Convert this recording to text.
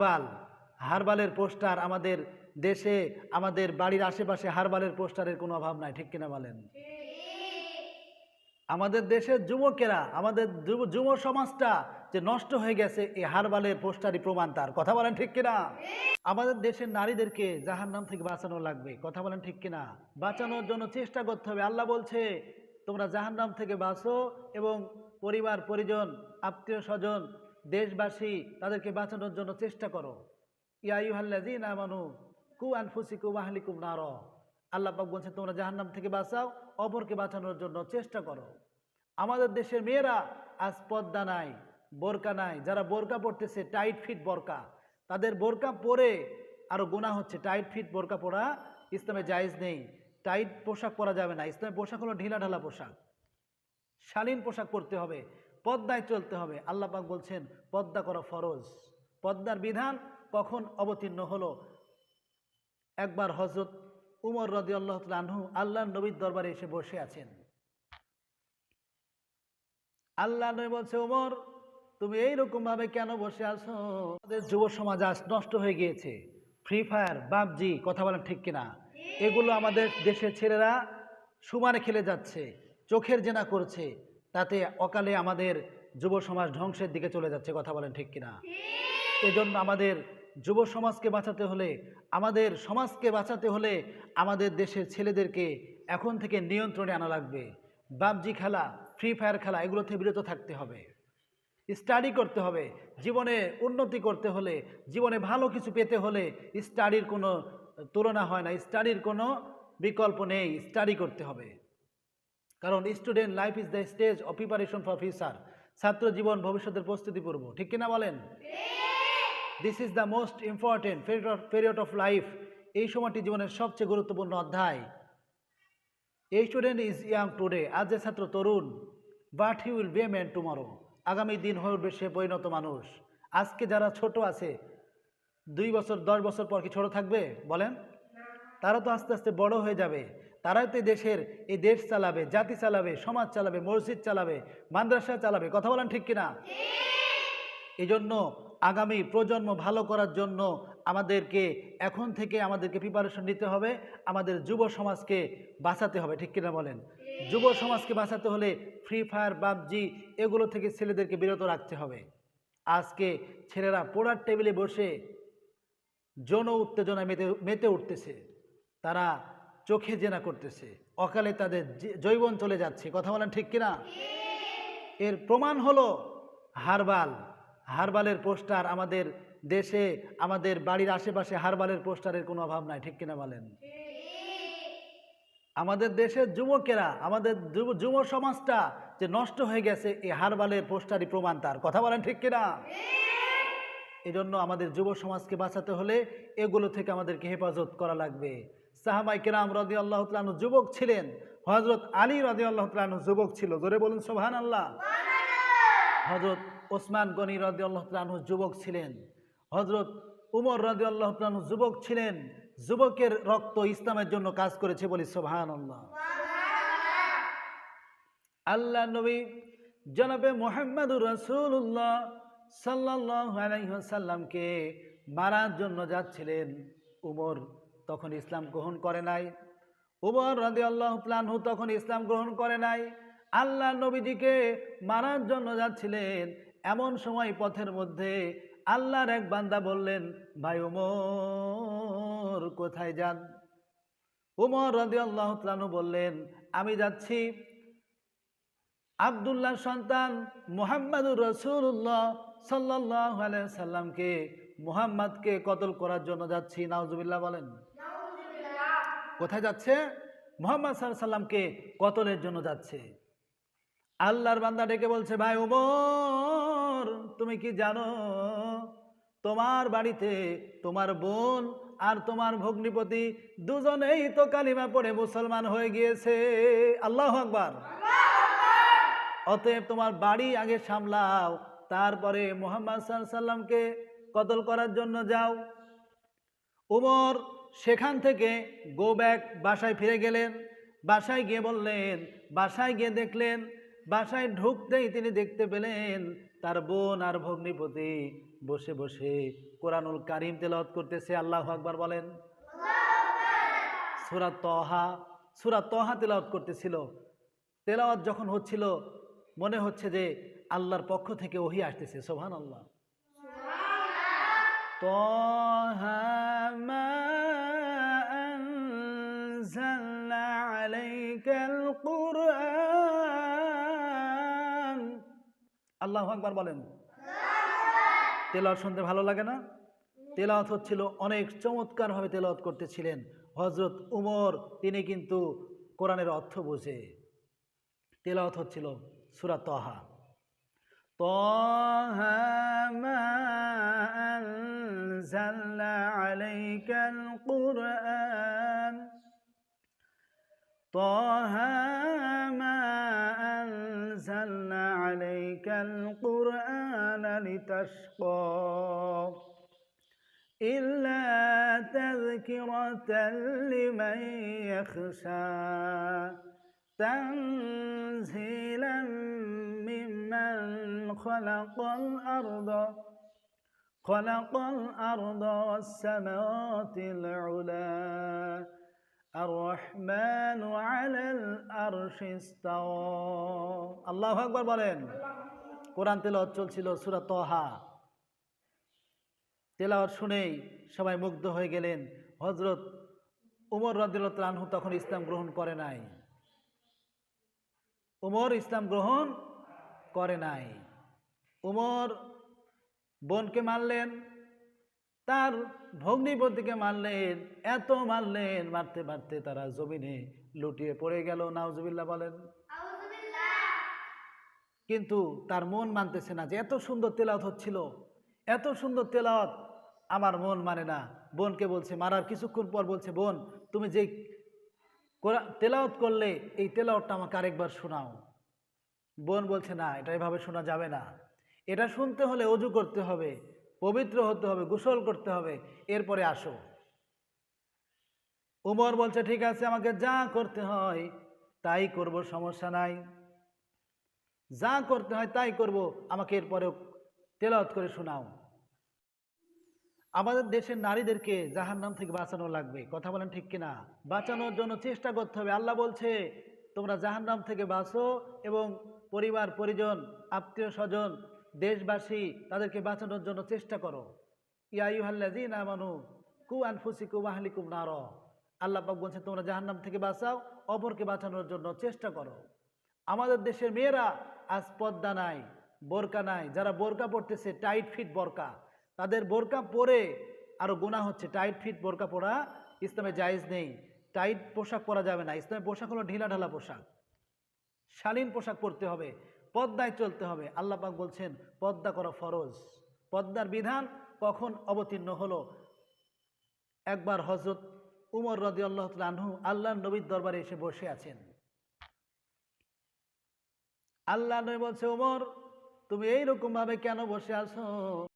Herbal, হারবালের poster আমাদের দেশে, আমাদের বাড়ির আশেপাশে হারবালের পোস্টারের কোনো অভাব নাই, ঠিক কিনা বলেন? আমাদের দেশের যুবকেরা, আমাদের যুব সমাজটা যে নষ্ট হয়ে গেছে, এই হারবালের পোস্টারই প্রমাণ তার। কথা বলেন ঠিক কিনা? আমাদের দেশের নারীদেরকে জাহার নাম থেকে বাঁচানো লাগবে, কথা বলেন ঠিক কিনা? বাঁচানোর জন্য চেষ্টা করতে হবে। আল্লাহ বলছে, তোমরা জাহার নাম থেকে বাঁচো এবং পরিবার, পরিজন আত্মীয় স্বজন দেশবাসী তাদেরকে বাঁচানোর জন্য চেষ্টা করো। ইয়াইহাল্লাজি না মানু কু আনফুসিকু মাহলিকুম নার। আল্লাহ পাক বলছে তোমরা জাহান্নাম থেকে বাঁচাও, অপরকে বাঁচানোর জন্য চেষ্টা করো। আমাদের দেশের মেয়েরা আজ পদ্মা নাই, বোরকা নাই। যারা বোরকা পড়তেছে টাইট ফিট বোরকা। তাদের বোরকা পরে আরও গুণা হচ্ছে। টাইট ফিট বোরকা পরা ইসলামে জায়েজ নেই। টাইট পোশাক পরা যাবে না। ইসলামের পোশাক হলো ঢিলা ঢালা পোশাক। শালীন পোশাক পরতে হবে। পদ্মায় চলতে হবে। আল্লাহ পাক বলছেন, পদ্মা করা ফরজ। পদ্মার বিধান কখন অবতীর্ণ হলো? একবার হজরত উমর রদি আল্লাহ আনহু আল্লাহ নবীর দরবারে এসে বসে আছেন। আল্লাহ নবী বলছে, উমর, তুমি এইরকম ভাবে কেন বসে আছো? আমাদের যুব সমাজ আজ নষ্ট হয়ে গিয়েছে। ফ্রি ফায়ার বাবজি কথা বলেন ঠিক কিনা? এগুলো আমাদের দেশের ছেলেরা সমানে খেলে যাচ্ছে, চোখের জেনা করছে। তাতে অকালে আমাদের যুব সমাজ ধ্বংসের দিকে চলে যাচ্ছে, কথা বলেন ঠিক কিনা? এজন্য আমাদের যুব সমাজকে বাঁচাতে হলে, আমাদের সমাজকে বাঁচাতে হলে আমাদের দেশের ছেলেদেরকে এখন থেকে নিয়ন্ত্রণে আনা লাগবে। বাবজি খেলা ফ্রি ফায়ার খেলা এগুলো থেকে বিরত থাকতে হবে। স্টাডি করতে হবে। জীবনে উন্নতি করতে হলে, জীবনে ভালো কিছু পেতে হলে স্টাডির কোনো তুলনা হয় না। স্টাডির কোনো বিকল্প নেই। স্টাডি করতে হবে। কারণ student life is the stage of preparation for future ছাত্র জীবন ভবিষ্যতের প্রস্তুতি পূর্ব ঠিক কিনা বলেন? This is the most important period of life এই সময়টি জীবনের সবচেয়ে গুরুত্বপূর্ণ অধ্যায়। এই স্টুডেন্ট ইজ ইয়াং টুডে আজ যে ছাত্র তরুণ। But he will be man tomorrow আগামী দিন হয়ে উঠবে সে পরিণত মানুষ। আজকে যারা ছোট আছে দুই বছর দশ বছর পর কি ছোট থাকবে? বলেন? তারা তো আস্তে আস্তে বড় হয়ে যাবে। তারাই তো দেশের, এই দেশ চালাবে, জাতি চালাবে, সমাজ চালাবে, মসজিদ চালাবে, মাদ্রাসা চালাবে। কথা বলেন ঠিক কিনা? এই জন্য আগামী প্রজন্ম ভালো করার জন্য আমাদেরকে, এখন থেকে আমাদেরকে প্রিপারেশন নিতে হবে। আমাদের যুব সমাজকে বাঁচাতে হবে, ঠিক কিনা বলেন? যুব সমাজকে বাঁচাতে হলে ফ্রি ফায়ার পাবজি এগুলো থেকে ছেলেদেরকে বিরত রাখতে হবে। আজকে ছেলেরা পোড়ার টেবিলে বসে যৌন উত্তেজনায় মেতে মেতে উঠতেছে। তারা চোখে জেনা করতেছে। অকালে তাদের জৈবন চলে যাচ্ছে। কথা বলেন ঠিক কিনা? এর প্রমাণ হলো হারবাল। হারবালের পোস্টার আমাদের দেশে, আমাদের বাড়ির আশেপাশে হারবালের পোস্টারের কোনো অভাব নাই। ঠিক কিনা বলেন? আমাদের দেশের যুবকেরা, আমাদের যুব সমাজটা যে নষ্ট হয়ে গেছে এই হারবালের পোস্টারই প্রমাণ তার। কথা বলেন ঠিক কিনা? এই জন্য আমাদের যুব সমাজকে বাঁচাতে হলে এগুলো থেকে আমাদেরকে হেফাজত করা লাগবে। সাহাবাই কেরাম রদি আল্লাহ তালু যুবক ছিলেন। হজরত আলী রদি আল্লাহ তালু যুবক ছিল। জোরে বলুন সোহান আল্লাহ হজরত ওসমান গনি রদি আল্লাহ তালু যুবক ছিলেন। হজরত উমর রদি আল্লাহ তালু যুবক ছিলেন। যুবকের রক্ত ইসলামের জন্য কাজ করেছে বলি সোহান আল্লাহ আল্লাহ নবী জনাবে মোহাম্মদুর রসুল্লাহ সাল্লাহ সাল্লামকে মারার জন্য যাচ্ছিলেন উমর তখন ইসলাম গ্রহণ করে নাই। উমর রাজি আল্লাহ প্লানহু তখন ইসলাম গ্রহণ করে নাই। আল্লাহ নবীজিকে মারার জন্য যাচ্ছিলেন এমন সময় পথের মধ্যে আল্লাহর এক বান্দা বললেন, ভাই উমর, কোথায় যান? উমর রাজি আল্লাহ বললেন, আমি যাচ্ছি। আবদুল্লাহ সন্তান মোহাম্মদুর রসুল্লাহ সাল্লাহ সাল্লামকে মুহাম্madকে কতল করার জন্য যাচ্ছি, নাউজুবিল্লাহ বলেন। কোথায় যাচ্ছে? মোহাম্মদ সাল্লাহ সাল্লামকে কতলের জন্য যাচ্ছে? আল্লাহর বান্দা ডেকে বলছে, ভাই উমর তুমি কি জানো? তোমার বাড়িতে তোমার বোন আর তোমার ভগ্নিপতি দুজনেই তো কালিমা পড়ে মুসলমান হয়ে গিয়েছে। আল্লাহ আকবার। অতএব তোমার বাড়ি আগে সামলাও, তারপরে মোহাম্মদ সাল্লামকে কতল করার জন্য যাও। উমর সেখান থেকে গো ব্যাক বাসায় ফিরে গেলেন। বাসায় গিয়ে বললেন, বাসায় গিয়ে দেখলেন, বাসায় ঢুকতেই তিনি দেখতে পেলেন তার বোন আর ভগ্নিপতি বসে বসে কোরআনুল কারিম তেলাওয়াত করতেছে। আল্লাহ আকবার বলেন। সুরাত তহা সুরাত তহা তেলাওয়াত করতেছিল। তেলাওয়াত যখন হচ্ছিল, মনে হচ্ছে যে আল্লাহর পক্ষ থেকে ওহি আসতেছে। সোহান আল্লাহ طه ما أنزلنا عليك القرآن আল্লাহ আকবার বলেন তেলাওয়াত শুনতে ভালো লাগে না তেলাওয়াত হচ্ছিল অনেক চমৎকারভাবে তেলাওয়াত করতেছিলেন হজরত উমর তিনি কিন্তু কোরআনের অর্থ বুঝে তেলাওয়াত হচ্ছিল সুরা তহা طه ما أنزلنا عليك القرآن. طه ما أنزلنا عليك القرآن لتشقى إلا تذكرة لمن يخشى. تنزيلا ممن خلق الأرض خلق الأرض والسماوات العلا الرحمن على الأرش استوى الله أكبر বলেন কোরআন তেলাওয়াত চলছিল সূরা তহা তেলাওয়াত শুনেই সবাই মুগ্ধ হয়ে গেলেন হজরত উমর রদিলত আনহু তখন ইসলাম গ্রহণ করে নাই উমর ইসলাম গ্রহণ করে নাই উমর বোনকে মারলেন, তার ভগ্নিপতিকে মারলেন, এত মারলেন, মারতে মারতে তারা জমিনে লুটিয়ে পড়ে গেল, নাউজুবিল্লাহ বলেন। কিন্তু তার মন মানতেছে না যে এত সুন্দর তেলাওয়াত হচ্ছিল। এত সুন্দর তেলাওয়াত আমার মন মানে না। বোনকে বলছে, মারার কিছুক্ষণ পর বলছে, বোন, তুমি যে তেলাওয়াত করলে, এই তেলাওতটা আমাকে আরেকবার শোনাও। বোন বলছে, না, এটা এভাবে শোনা যাবে না। এটা শুনতে হলে অজু করতে হবে, পবিত্র হতে হবে, গোসল করতে হবে। এরপরে আসো। উমর বলছে, ঠিক আছে, আমাকে যা করতে হয়, তাই করব, সমস্যা নাই। যা করতে হয়, তাই করব। আমাকে এরপরে তেলাওয়াত করে শোনাও। আমাদের দেশের নারীদেরকে জাহান্নাম থেকে বাঁচানো লাগবে। কথা বলেন ঠিক কিনা? বাঁচানোর জন্য চেষ্টা করতে হবে। আল্লাহ বলছে, তোমরা জাহান্নাম থেকে বাঁচো এবং পরিবার, পরিজন আত্মীয় স্বজন দেশবাসী তাদেরকে বাঁচানোর জন্য চেষ্টা করো। ইয়াইহাল্লাজি না মানু কু আনফুসিকু মাহলিকুম নার। আল্লাহ পাক বলছে, তোমরা জাহান্নাম থেকে বাঁচাও, অপরকে বাঁচানোর জন্য চেষ্টা করো। আমাদের দেশের মেয়েরা আজ পদ্মা নাই, বোরকা নাই। যারা বোরকা পড়তেছে টাইট ফিট বোরকা। তাদের বোরকা পরে আরও গুণা হচ্ছে। টাইট ফিট বোরকা পরা ইসলামে জায়েজ নেই। টাইট পোশাক পরা যাবে না। ইসলামের পোশাক হলো ঢিলা ঢালা পোশাক। শালীন পোশাক পরতে হবে। পদ্মায় চলতে হবে। আল্লাহ পাক বলছেন, পদ্মা করা ফরজ। পদ্মার বিধান কখন অবতীর্ণ হলো? একবার হজরত উমর রদি আল্লাহ আনহু আল্লাহ নবীর দরবারে এসে বসে আছেন। আল্লাহ নবী বলছে, উমর, তুমি এইরকম ভাবে কেন বসে আছো?